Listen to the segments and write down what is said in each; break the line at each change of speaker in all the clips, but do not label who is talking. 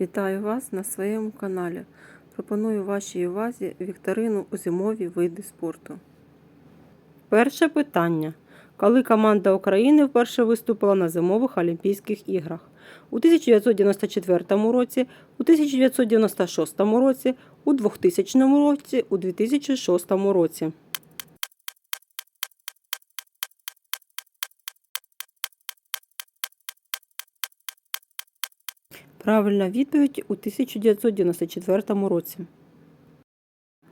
Вітаю вас на своєму каналі. Пропоную вашій увазі вікторину у зимові види спорту. Перше питання. Коли команда України вперше виступила на зимових Олімпійських іграх? У 1994 році, у 1996 році, у 2000 році, у 2006 році. Правильна відповідь у 1994 році.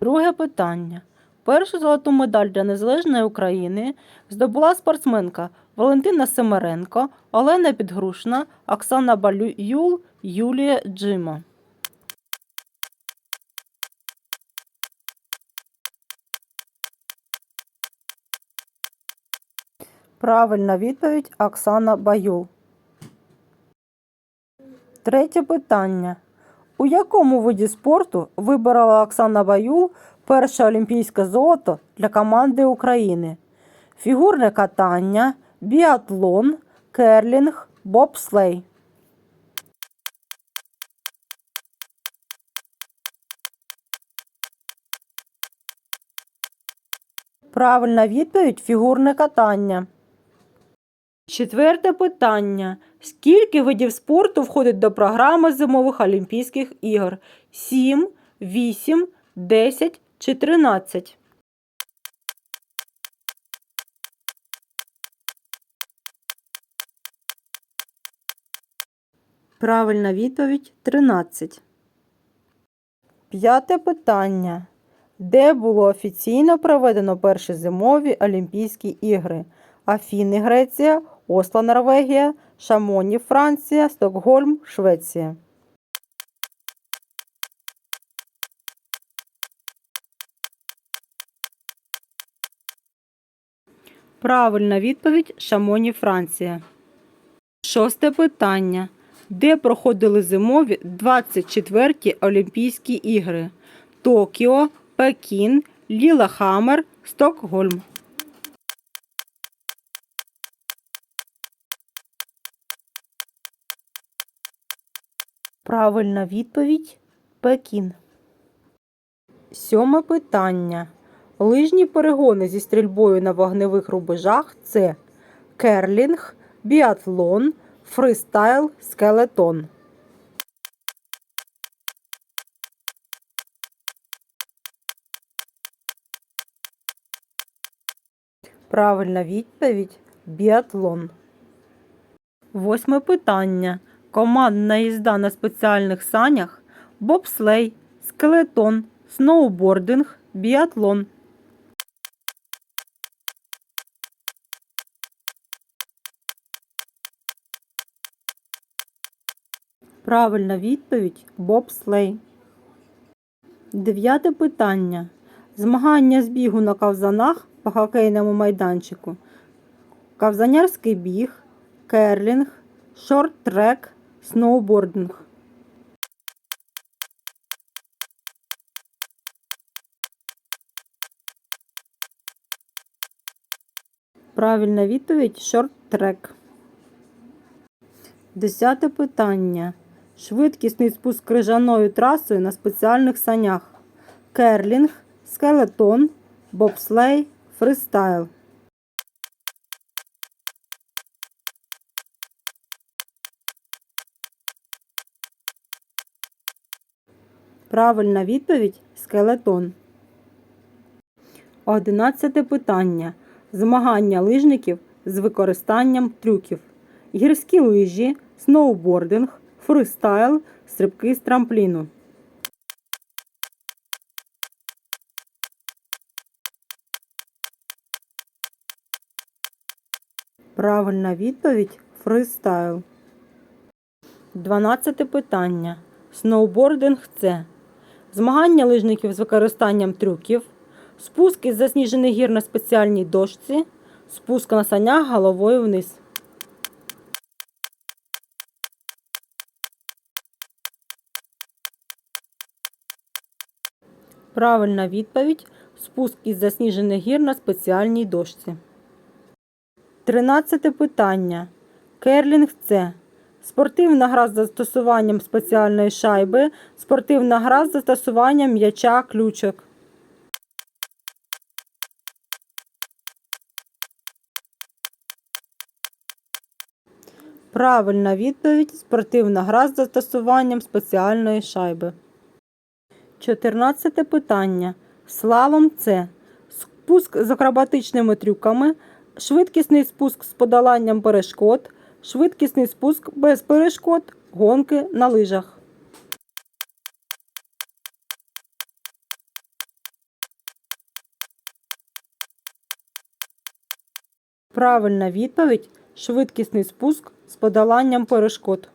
Друге питання. Першу золоту медаль для незалежної України здобула спортсменка Валентина Семеренко, Олена Підгрушна, Оксана Балююл, Юлія Джима. Правильна відповідь Оксана Баюл. Третє питання. У якому виді спорту виборола Оксана Баюл перше олімпійське золото для команди України? Фігурне катання, біатлон, керлінг, бобслей. Правильна відповідь фігурне катання. Четверте питання. Скільки видів спорту входить до програми зимових Олімпійських ігор? 7, 8, 10 чи 13? Правильна відповідь 13. П'яте питання. Де було офіційно проведено перші зимові Олімпійські ігри? Афіни, Греція, Осло, Норвегія, Шамоні, Франція, Стокгольм, Швеція. Правильна відповідь Шамоні, Франція. Шосте питання. Де проходили зимові 24-ті Олімпійські ігри? Токіо, Пекін, Лілахаммер, Стокгольм. Правильна відповідь Пекін. Сьоме питання. Лижні перегони зі стрільбою на вогневих рубежах це керлінг, біатлон, фристайл, скелетон. Правильна відповідь біатлон. Восьме питання. Командна їзда на спеціальних санях, бобслей, скелетон, сноубординг, біатлон. Правильна відповідь бобслей. Дев'яте питання. Змагання з бігу на кавзанах по хокейному майданчику. Кавзанярський біг, керлінг, шорт-трек, сноубординг. Правильна відповідь шорт-трек. Десяте питання. Швидкісний спуск крижаною трасою на спеціальних санях. Керлінг, скелетон, бобслей, фристайл. Правильна відповідь скелетон. Одинадцяте питання. Змагання лижників з використанням трюків. Гірські лижі, сноубординг, фристайл, стрибки з трампліну. Правильна відповідь фристайл. 12 питання. Сноубординг це змагання лижників з використанням трюків, спуск із засніжених гір на спеціальній дошці, спуск на санях головою вниз. Правильна відповідь спуск із засніжених гір на спеціальній дошці. Тринадцяте питання. Керлінг це Спортивна гра з застосуванням спеціальної шайби, спортивна гра з застосуванням м'яча ключок. Правильна відповідь спортивна гра з застосуванням спеціальної шайби. 14 питання. Слалом це спуск з акробатичними трюками, швидкісний спуск з подоланням перешкод, швидкісний спуск без перешкод, гонки на лижах. Правильна відповідь швидкісний спуск з подоланням перешкод.